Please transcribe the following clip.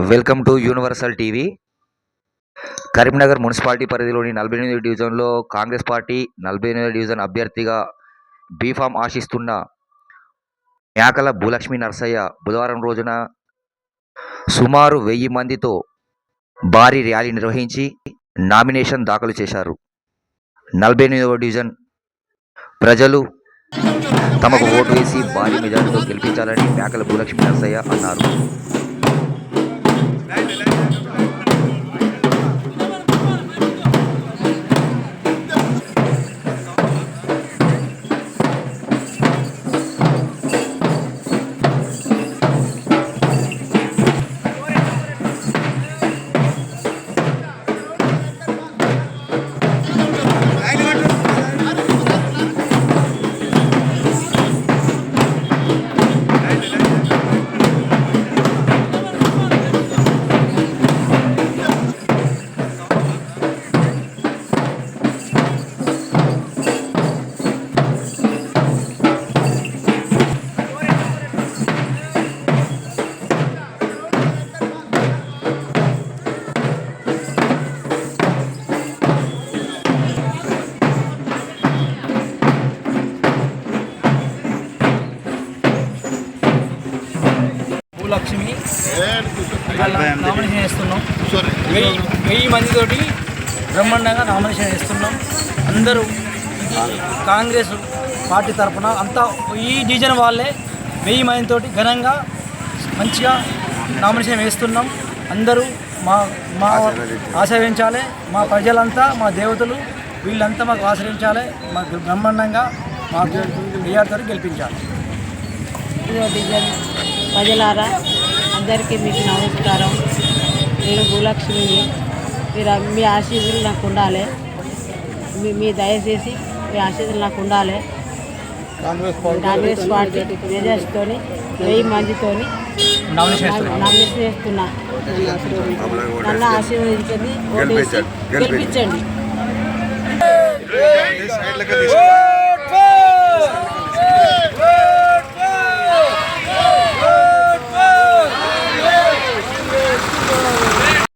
Welcome to universal TV. Karimnagar municipality పరిధిలోని నలభై ఎనిమిది డివిజన్లో కాంగ్రెస్ పార్టీ నలభై ఎనిమిది డివిజన్ అభ్యర్థిగా బీఫామ్ ఆశిస్తున్న మేకల భూలక్ష్మి నర్సయ్య బుధవారం రోజున సుమారు వెయ్యి మందితో భారీ ర్యాలీ నిర్వహించి నామినేషన్ దాఖలు చేశారు. నలభై ఎనిమిదవ డివిజన్ ప్రజలు తమకు ఓటు వేసి భారీ మెజార్టీతో గెలిపించాలని మేకల భూలక్ష్మి నర్సయ్య అన్నారు. నామినేషన్ వేస్తున్నాం. వెయ్యి వెయ్యి మందితోటి బ్రహ్మాండంగా నామినేషన్ వేస్తున్నాం. అందరూ కాంగ్రెస్ పార్టీ తరఫున అంతా ఈ డివిజన్ వాళ్ళే వెయ్యి మందితోటి ఘనంగా మంచిగా నామినేషన్ వేస్తున్నాం. అందరూ మా మా ఆశ్రయించాలి మా ప్రజలంతా మా దేవతలు వీళ్ళంతా మాకు ఆశ్రయించాలి మాకు బ్రహ్మాండంగా మాకు విఆర్తో గెలిపించాలి. ప్రజలారా అందరికీ మీకు నమస్కారం. నేను భూలక్ష్మిని. మీరు మీ ఆశీస్సులు నాకు ఉండాలి. మీ మీ దయచేసి మీ ఆశీస్సులు నాకు ఉండాలి. కాంగ్రెస్ పార్టీ మెజర్స్తోని వెయ్యి మందితోని నామినేషన్ చేస్తున్నా. నన్ను ఆశీర్వదించండి గెలిపించండి.